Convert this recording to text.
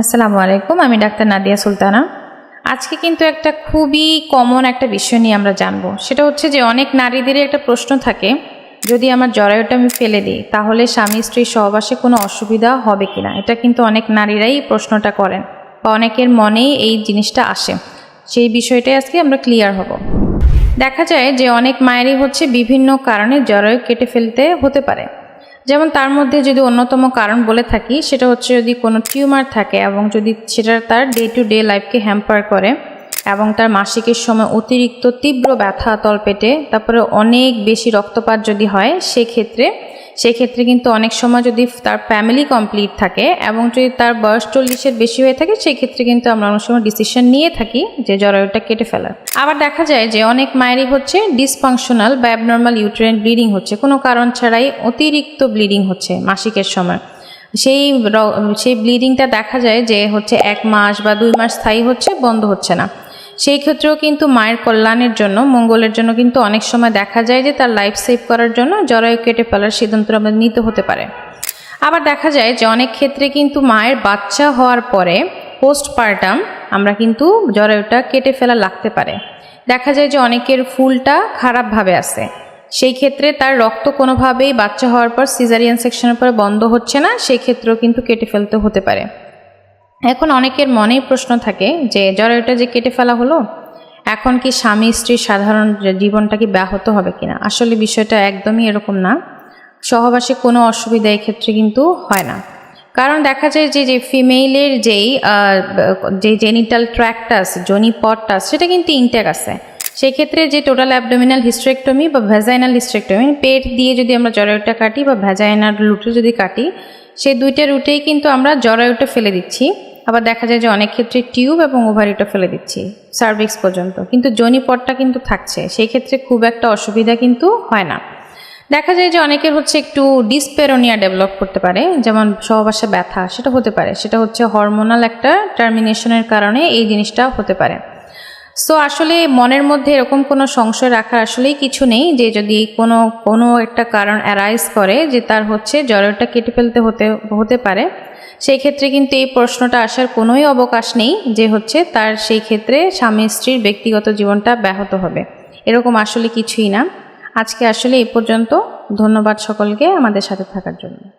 আসসালামু আলাইকুম, আমি ডাক্তার নাদিয়া সুলতানা। আজকে কিন্তু একটা খুবই কমন একটা বিষয় নিয়ে আমরা জানব। সেটা হচ্ছে যে অনেক নারীদেরই একটা প্রশ্ন থাকে, যদি আমার জরায়ুটা আমি ফেলে দিই, তাহলে স্বামী স্ত্রী সহবাসে কোনো অসুবিধা হবে কিনা? এটা কিন্তু অনেক নারীরাই প্রশ্নটা করেন বা অনেকের মনেই এই জিনিসটা আসে। সেই বিষয়টাই আজকে আমরা ক্লিয়ার হব। দেখা যায় যে অনেক মায়েরই হচ্ছে বিভিন্ন কারণে জরায়ু কেটে ফেলতে হতে পারে। যেমন তার মধ্যে যদি অন্যতম কারণ বলে থাকি, সেটা হচ্ছে যদি কোনো টিউমার থাকে এবং যদি সেটা তার ডে টু ডে লাইফকে হ্যাম্পার করে এবং তার মাসিকের সময় অতিরিক্ত তীব্র ব্যথা, তলপেটে, তারপরে অনেক বেশি রক্তপাত যদি হয়, সেক্ষেত্রে সেক্ষেত্রে কিন্তু অনেক সময় যদি তার ফ্যামিলি কমপ্লিট থাকে এবং যদি তার বয়স চল্লিশের বেশি হয়ে থাকে, সেক্ষেত্রে কিন্তু আমরা অনেক সময় ডিসিশন নিয়ে থাকি যে জরায়ুটা কেটে ফেলার। আবার দেখা যায় যে অনেক মায়েরই হচ্ছে ডিসফাংশনাল বা অ্যাবনর্মাল ইউট্রেন ব্লিডিং হচ্ছে। কোনো কারণ ছাড়াই অতিরিক্ত ব্লিডিং হচ্ছে মাসিকের সময়। সেই সেই ব্লিডিংটা দেখা যায় যে হচ্ছে এক মাস বা দুই মাস স্থায়ী হচ্ছে, বন্ধ হচ্ছে না। সেই ক্ষেত্রেও কিন্তু মায়ের কল্যাণের জন্য, মঙ্গলের জন্য কিন্তু অনেক সময় দেখা যায় যে তার লাইফ সেভ করার জন্য জরায়ু কেটে ফেলার সিদ্ধান্ত আমাদের নিতে হতে পারে। আবার দেখা যায় যে অনেক ক্ষেত্রে কিন্তু মায়ের বাচ্চা হওয়ার পরে পোস্টপার্টাম আমরা কিন্তু জরায়ুটা কেটে ফেলা লাগতে পারে। দেখা যায় যে অনেকের ফুলটা খারাপভাবে আসে সেই ক্ষেত্রে তার রক্ত কোনোভাবেই বাচ্চা হওয়ার পর সিজারিয়ান সেকশনের পরে বন্ধ হচ্ছে না, সেই ক্ষেত্রেও কিন্তু কেটে ফেলতে হতে পারে। এখন অনেকের মনেই প্রশ্ন থাকে যে জরায়ুটা যে কেটে ফেলা হলো? এখন কি স্বামী স্ত্রীর সাধারণ জীবনটা কি ব্যাহত হবে কিনা? আসলে বিষয়টা একদমই এরকম না। সহবাসে কোনো অসুবিধা এক্ষেত্রে কিন্তু হয় না। কারণ দেখা যায় যে যে ফিমেলের যেই যে জেনিটাল ট্র্যাকটাস, জনি পটটাস সেটা কিন্তু ইনটেক আছে। সেক্ষেত্রে যে টোটাল অ্যাবডোমিনাল হিস্ট্রেক্টমি বা ভ্যাজাইনাল হিস্ট্রেক্টমি, পেট দিয়ে যদি আমরা জরায়ুটা কাটি বা ভ্যাজাইনাল রুটে যদি কাটি সেই দুইটা রুটেই কিন্তু আমরা জরায়ুটা ফেলে দিচ্ছি। আবার দেখা যায় যে অনেক ক্ষেত্রে টিউব এবং ওভারিটা ফেলে দিচ্ছি, সার্ভিক্স পর্যন্ত। কিন্তু জনিপটটা কিন্তু থাকছে, সেই ক্ষেত্রে খুব একটা অসুবিধা কিন্তু হয় না। দেখা যায় যে অনেকের হচ্ছে একটু ডিসপেরোনিয়া ডেভেলপ করতে পারে, যেমন সহবাসে ব্যথা, সেটা হতে পারে। সেটা হচ্ছে হরমোনাল একটা টার্মিনেশনের কারণে এই জিনিসটা হতে পারে। সো আসলে মনের মধ্যে এরকম কোনো সংশয় রাখার আসলেই কিছু নেই যে যদি কোনো কোনো একটা কারণ অ্যারাইজ করে যে তার হচ্ছে জ্বরটা কেটে ফেলতে হতে হতে পারে, সেই ক্ষেত্রে কিন্তু এই প্রশ্নটা আসার কোনোই অবকাশ নেই যে হচ্ছে তার সেই ক্ষেত্রে স্বামী স্ত্রীর ব্যক্তিগত জীবনটা ব্যাহত হবে। এরকম আসলে কিছুই না। আজকে আসলে এই পর্যন্ত। ধন্যবাদ সকলকে আমাদের সাথে থাকার জন্য।